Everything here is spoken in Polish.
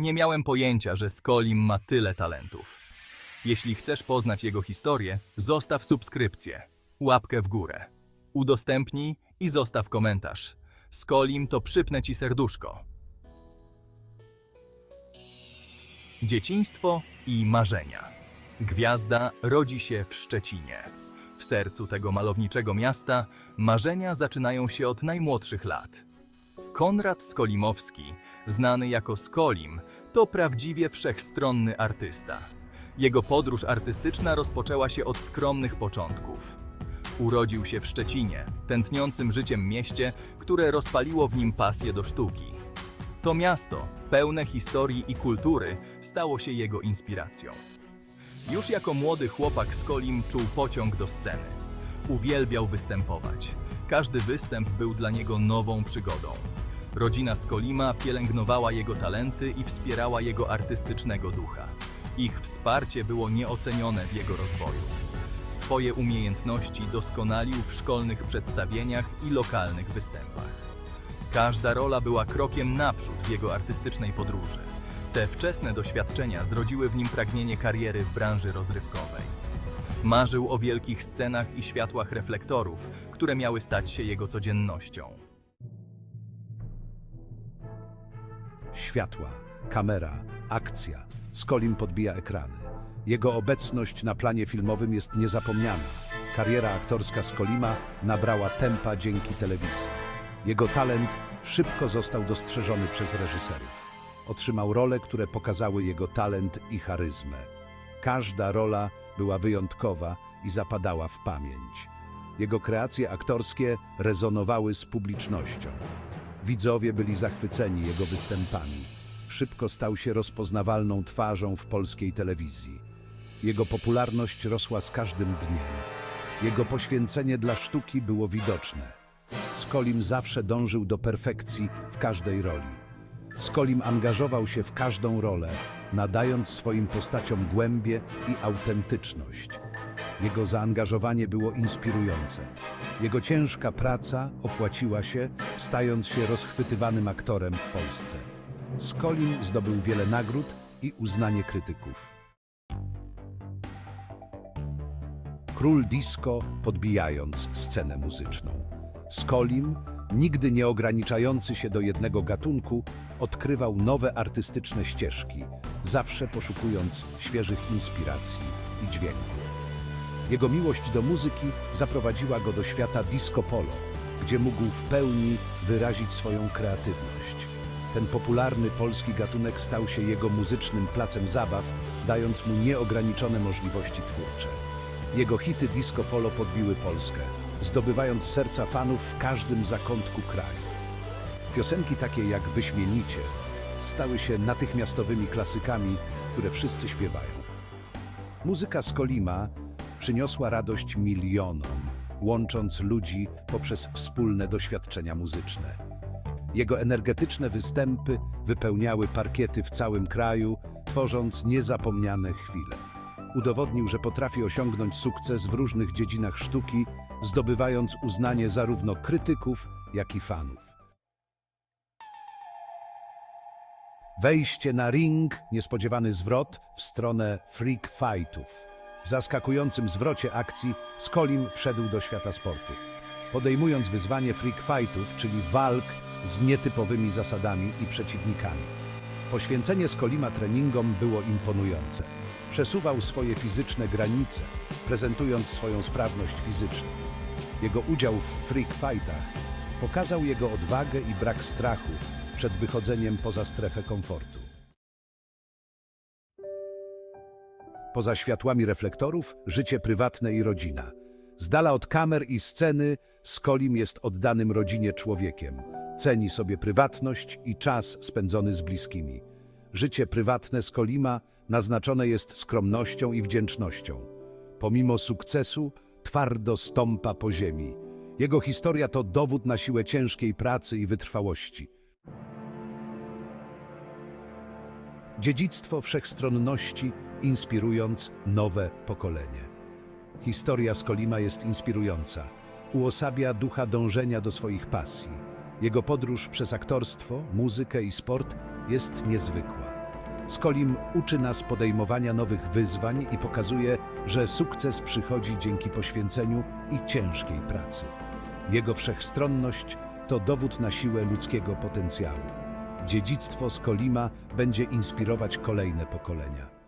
Nie miałem pojęcia, że Skolim ma tyle talentów. Jeśli chcesz poznać jego historię, zostaw subskrypcję, łapkę w górę. Udostępnij i zostaw komentarz. Skolim to przypnę ci serduszko. Dzieciństwo i marzenia. Gwiazda rodzi się w Szczecinie. W sercu tego malowniczego miasta marzenia zaczynają się od najmłodszych lat. Konrad Skolimowski, znany jako Skolim, to prawdziwie wszechstronny artysta. Jego podróż artystyczna rozpoczęła się od skromnych początków. Urodził się w Szczecinie, tętniącym życiem mieście, które rozpaliło w nim pasję do sztuki. To miasto, pełne historii i kultury, stało się jego inspiracją. Już jako młody chłopak Skolim czuł pociąg do sceny. Uwielbiał występować. Każdy występ był dla niego nową przygodą. Rodzina Skolima pielęgnowała jego talenty i wspierała jego artystycznego ducha. Ich wsparcie było nieocenione w jego rozwoju. Swoje umiejętności doskonalił w szkolnych przedstawieniach i lokalnych występach. Każda rola była krokiem naprzód w jego artystycznej podróży. Te wczesne doświadczenia zrodziły w nim pragnienie kariery w branży rozrywkowej. Marzył o wielkich scenach i światłach reflektorów, które miały stać się jego codziennością. Światła, kamera, akcja. Skolim podbija ekrany. Jego obecność na planie filmowym jest niezapomniana. Kariera aktorska Skolima nabrała tempa dzięki telewizji. Jego talent szybko został dostrzeżony przez reżyserów. Otrzymał role, które pokazały jego talent i charyzmę. Każda rola była wyjątkowa i zapadała w pamięć. Jego kreacje aktorskie rezonowały z publicznością. Widzowie byli zachwyceni jego występami. Szybko stał się rozpoznawalną twarzą w polskiej telewizji. Jego popularność rosła z każdym dniem. Jego poświęcenie dla sztuki było widoczne. Skolim zawsze dążył do perfekcji w każdej roli. Skolim angażował się w każdą rolę, nadając swoim postaciom głębię i autentyczność. Jego zaangażowanie było inspirujące. Jego ciężka praca opłaciła się, stając się rozchwytywanym aktorem w Polsce. Skolim zdobył wiele nagród i uznanie krytyków. Król disco podbijając scenę muzyczną. Skolim, nigdy nie ograniczający się do jednego gatunku, odkrywał nowe artystyczne ścieżki, zawsze poszukując świeżych inspiracji i dźwięku. Jego miłość do muzyki zaprowadziła go do świata disco polo, gdzie mógł w pełni wyrazić swoją kreatywność. Ten popularny polski gatunek stał się jego muzycznym placem zabaw, dając mu nieograniczone możliwości twórcze. Jego hity disco polo podbiły Polskę, zdobywając serca fanów w każdym zakątku kraju. Piosenki takie jak Wyśmienicie stały się natychmiastowymi klasykami, które wszyscy śpiewają. Muzyka Skolima przyniosła radość milionom, łącząc ludzi poprzez wspólne doświadczenia muzyczne. Jego energetyczne występy wypełniały parkiety w całym kraju, tworząc niezapomniane chwile. Udowodnił, że potrafi osiągnąć sukces w różnych dziedzinach sztuki, zdobywając uznanie zarówno krytyków, jak i fanów. Wejście na ring, niespodziewany zwrot w stronę freak fightów. W zaskakującym zwrocie akcji Skolim wszedł do świata sportu. Podejmując wyzwanie freak fightów, czyli walk z nietypowymi zasadami i przeciwnikami. Poświęcenie Skolima treningom było imponujące. Przesuwał swoje fizyczne granice, prezentując swoją sprawność fizyczną. Jego udział w freak fightach pokazał jego odwagę i brak strachu przed wychodzeniem poza strefę komfortu. Poza światłami reflektorów, życie prywatne i rodzina. Z dala od kamer i sceny, Skolim jest oddanym rodzinie człowiekiem. Ceni sobie prywatność i czas spędzony z bliskimi. Życie prywatne Skolima naznaczone jest skromnością i wdzięcznością. Pomimo sukcesu, twardo stąpa po ziemi. Jego historia to dowód na siłę ciężkiej pracy i wytrwałości. Dziedzictwo wszechstronności, inspirując nowe pokolenie. Historia Skolima jest inspirująca. Uosabia ducha dążenia do swoich pasji. Jego podróż przez aktorstwo, muzykę i sport jest niezwykła. Skolim uczy nas podejmowania nowych wyzwań i pokazuje, że sukces przychodzi dzięki poświęceniu i ciężkiej pracy. Jego wszechstronność to dowód na siłę ludzkiego potencjału. Dziedzictwo Skolima będzie inspirować kolejne pokolenia.